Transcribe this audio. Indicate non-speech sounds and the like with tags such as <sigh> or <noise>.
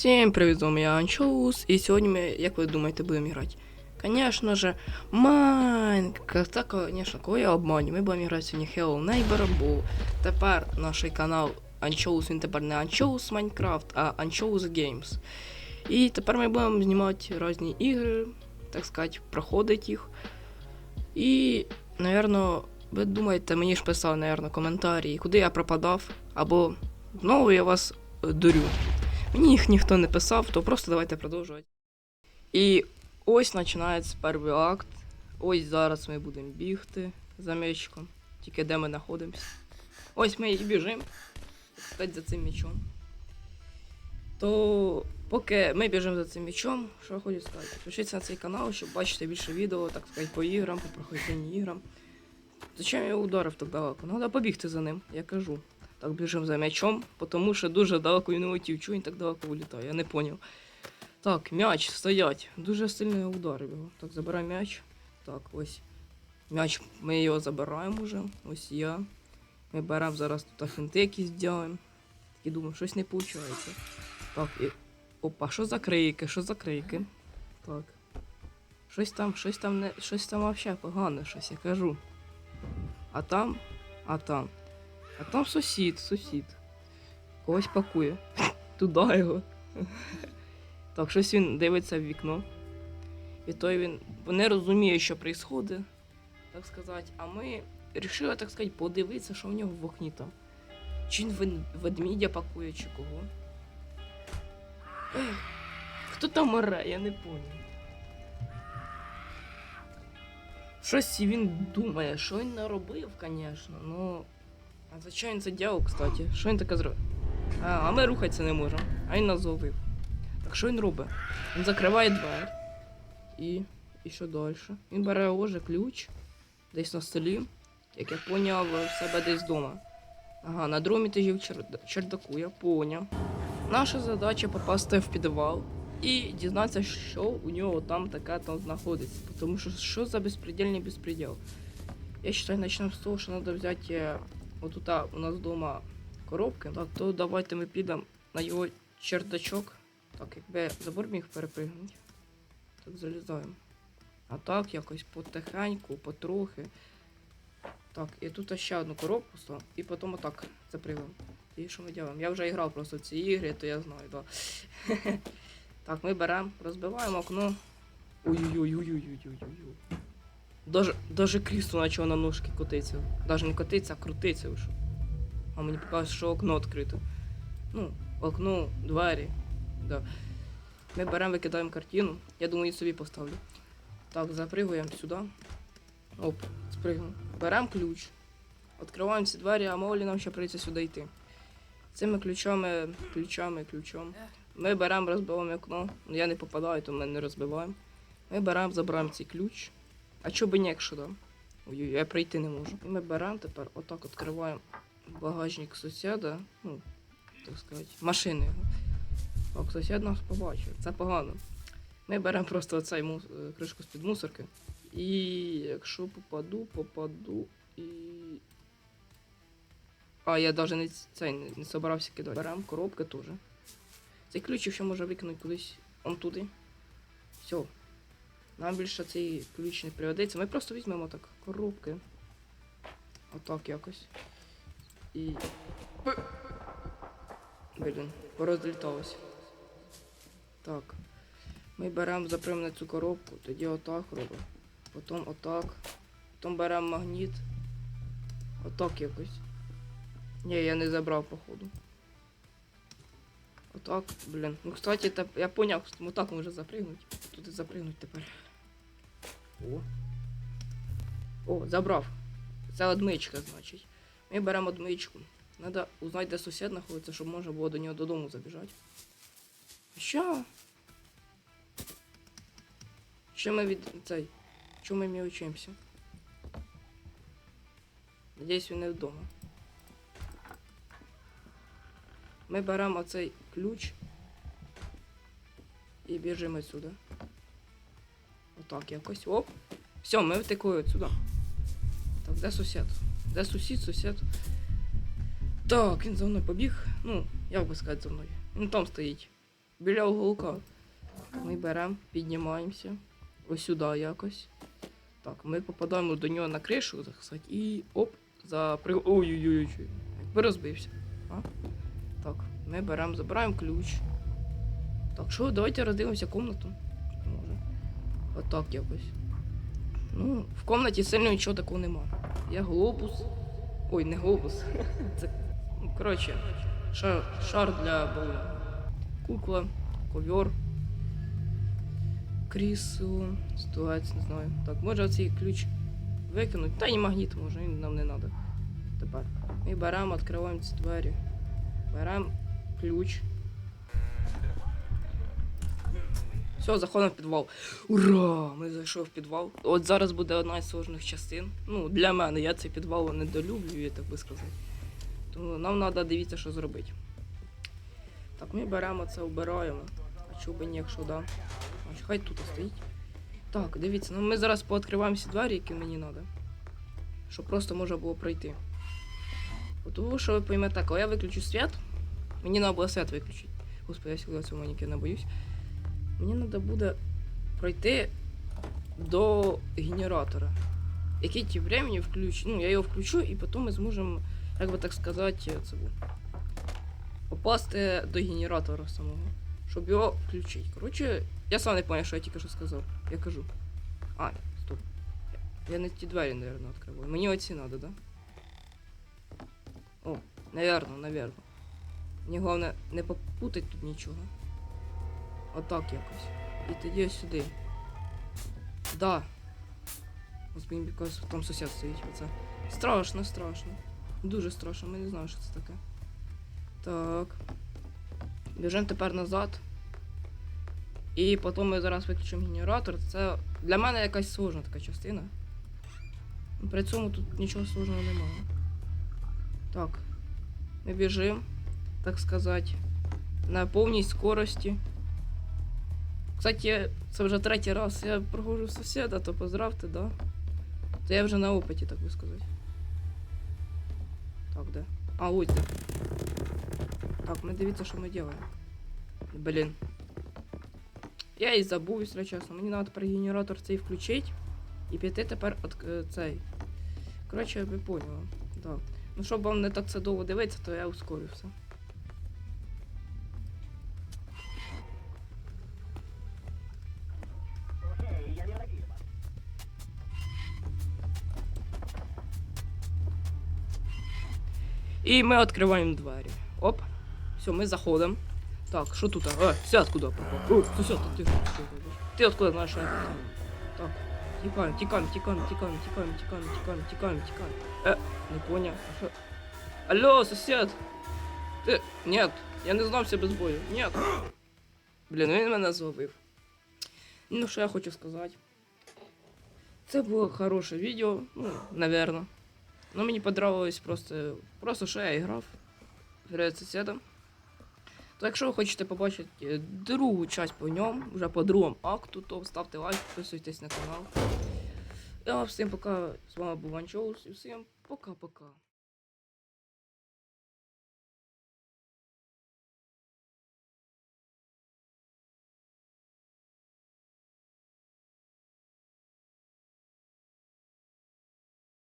Всім привіт, з вами я Анчоус, і сьогодні ми, як ви думаєте, будемо грати? Конечно же, Майнкрафт. Конечно, кого я обманю? Ми будемо грати сьогодні Hello Neighbor, бо тепер наш канал Анчоус, він тепер не Анчоус Майнкрафт, а Анчоус Games. І тепер ми будемо знімати різні ігри, так сказати, проходити їх. І, напевно, ви думаєте, мені ж писав, напевно, коментарі, куди я пропадав, або знову я вас е, дурю. Мені їх ніхто не писав, то просто давайте продовжувати. І ось починається перший акт. Ось зараз ми будемо бігти за м'ячиком. Тільки де ми знаходимося. Ось ми і біжимо. Стать за цим м'ячом. То поки ми біжимо за цим м'ячом, що я хочу сказати? Підпишіться на цей канал, щоб бачити більше відео, так сказати, по іграм, по проходженню іграм. Зачем я ударив так далеко? Треба побігти за ним, я кажу. Так біжимо за м'ячом, тому що дуже далеко він улетів. Чого він так далеко вилітає? Я не поняв. Так, м'яч, стоять. Дуже сильно я ударив його. Так, забирай м'яч. Так, ось. М'яч, ми його забираємо вже. Ось я. Ми беремо зараз тут фінти якісь зробимо. Такі думаю, щось не виходить. Так, і. Опа, що за крики? Що за крики? Так. Щось там, щось там не. Щось там вообще погане, щось я кажу. А там, а там. А там сусід, сусід. Когось пакує. Туди його. Так, щось він дивиться в вікно. І той він не розуміє, що відбувається, так сказати. А ми вирішили, так сказати, подивитися, що в нього в окні там. Чи він ведмідя пакує, чи кого. Хто там оре, я не понял. Щось він думає, що він наробив, звісно, ну. А зачем він це діяв, кстати? Що він таке зробив? А, а ми рухатися не можемо. А він нас зловив. Так що він робить? Він закриває двері. І. І що далі? Він бере уже ключ. Десь на столі. Як я поняв, в себе десь вдома. Ага, на другому етажі в черда- чердаку, я поняв. Наша задача попасти в підвал і дізнатися, що у нього там таке там знаходиться. Тому що що за безпредельний безпредел. Я считаю, начнем з того, що треба взяти е, отут у нас вдома коробки. Так, то давайте ми підемо на його чердачок. Так, якби забор міг перепригнути. Так, залізаємо. А так, якось потихеньку, потрохи. Так, і тут ще одну коробку став, і потім отак запрыгаємо. І що ми робимо? Я вже грав просто в ці ігри, то я знаю, да. <laughs> Так, ми беремо, розбиваємо окно. Ой-ой-ой-ой-ой-ой-ой. Даже, даже крісло почало на ножки котиться. Даже не котиться, а крутиться вже. А мені показує, що окно відкрите. Ну, окно, двері. Да. Ми беремо, викидаємо картину. Я думаю, її собі поставлю. Так, запригуємо сюди. Оп, спригнув. Беремо ключ. Відкриваємо ці двері, а мовлі нам ще прийдеться сюди йти. Цими ключами, ключами, ключом. Ми беремо, розбиваємо. Ну, Я не попадаю, то ми не розбиваємо. Ми беремо, забираємо цей ключ. А чого би якщо да? Ой, ой я прийти не можу. Ми беремо тепер, отак відкриваємо багажник сусіда. Ну, так сказати, машини його. Так, сусід нас побачив. Це погано. Ми беремо просто оцей мус... е, кришку з-під мусорки. І якщо попаду, попаду і. А, я навіть не цей не, не собирався кидати. Беремо коробки теж. Цей ключ ще може викинути кудись он туди. Все. Нам більше цей ключ не пригодиться. Ми просто візьмемо так коробки. Отак якось. І. Блін, порозліталося. Так. Ми беремо, запрямо на цю коробку, тоді отак робимо. Потім отак. Потім беремо магніт. Отак якось. Ні, я не забрав, походу. Отак, блін. Ну, кстати, я поняв, що отак може запригнути. Туди запригнуть тепер. О. О, забрав. Це одмичка, значить. Ми беремо одмичку. Надо узнати, де сусід знаходиться, щоб можна було до нього додому забіжати. Що? Що ми від цей? Чому ми мілочимося? Надіюсь, він не вдома. Ми беремо оцей ключ і біжимо сюди. Отак якось. Оп. Все, ми втекли сюди. Так, де сусід? Де сусід, сусід? Так, він за мною побіг. Ну, як би сказати за мною. Він там стоїть. біля уголка. Ми беремо, піднімаємося. Ось сюди якось. Так, ми попадаємо до нього на кришу, так сказати, і оп, за при... Ой-ой-ой, якби розбився. А? Так, ми беремо, забираємо ключ. Так, що, давайте роздивимося комнату. Отак якось. Ну, в комнаті сильно нічого такого нема. Є глобус. Ой, не глобус. <laughs> Це, ну, коротше, шар, шар для боулінгу. Кукла, ковер. Крісло, стулець, не знаю. Так, може цей ключ викинути. Та і магніт може, він нам не треба. Тепер. Ми беремо, відкриваємо ці двері. Беремо ключ. Все, заходимо в підвал. Ура! Ми зайшов в підвал. От зараз буде одна з сложних частин. Ну, для мене, я цей підвал недолюблюю, так би сказати. Тому нам треба дивіться, що зробити. Так, ми беремо це, обираємо. А чого би ні, якщо да. Ось, хай тут стоїть. Так, дивіться, ну ми зараз пооткриваємо всі двері, які мені треба. Щоб просто можна було пройти. Тому що ви поймете, коли я виключу світ, мені треба буде світ виключити. Господи, я сьогодні цього манікена боюсь. Мені треба буде пройти до генератора. Який ті времени включу. Ну, я його включу, і потім ми зможемо, як би так сказати, це. Попасти до генератора самого. Щоб його включити. Коротше, я сам не пам'ятаю, що я тільки що сказав. Я кажу. А, стоп. Я не ті двері, наверное, відкриваю. Мені оці треба, да? О, наверно, наверно. Мені головне не попутать тут нічого. Отак якось. І тоді ось сюди. Да. Господи, because там сусід стоїть. Оце. Страшно, страшно. Дуже страшно, ми не знаємо, що це таке. Так. Біжимо тепер назад. І потім ми зараз виключимо генератор. Це для мене якась сложна така частина. При цьому тут нічого сложного немає. Так. Ми біжимо, так сказати, на повній скорості. Кстати, це вже третій раз я проходжу сусіда, то поздравте, да? То я вже на опиті, так би сказати. Так, де? А, ось де. Так, ми дивіться, що ми робимо. Блін. Я і забув, якщо чесно. Мені треба тепер генератор цей включити. І піти тепер от е, цей. Коротше, ви поняли. Да. Ну, щоб вам не так це довго дивитися, то я ускорю все. І ми відкриваємо двері. Оп. Все, ми заходимо. Так, що тут? Е, сяд куди попав? О, ти, ти, ти, ти откуда тут? Так. Тікаємо, тікаємо, тікаємо, тікаємо, тікаємо, тікаємо, тікаємо, тікаємо, тікаємо. Е, не поняв. А що? Алло, сусід! Ти. Нет, я не знався без бою. Нет. Блін, він мене зловив. Ну, що я хочу сказати. Це було хороше відео, ну, наверно. Ну, мені подобалось просто, просто що я грав. Граю сусідом. То якщо ви хочете побачити е, другу часть по ньому, вже по другому акту, то ставте лайк, підписуйтесь на канал. Я всім пока. З вами був Ванчоус і всім пока-пока.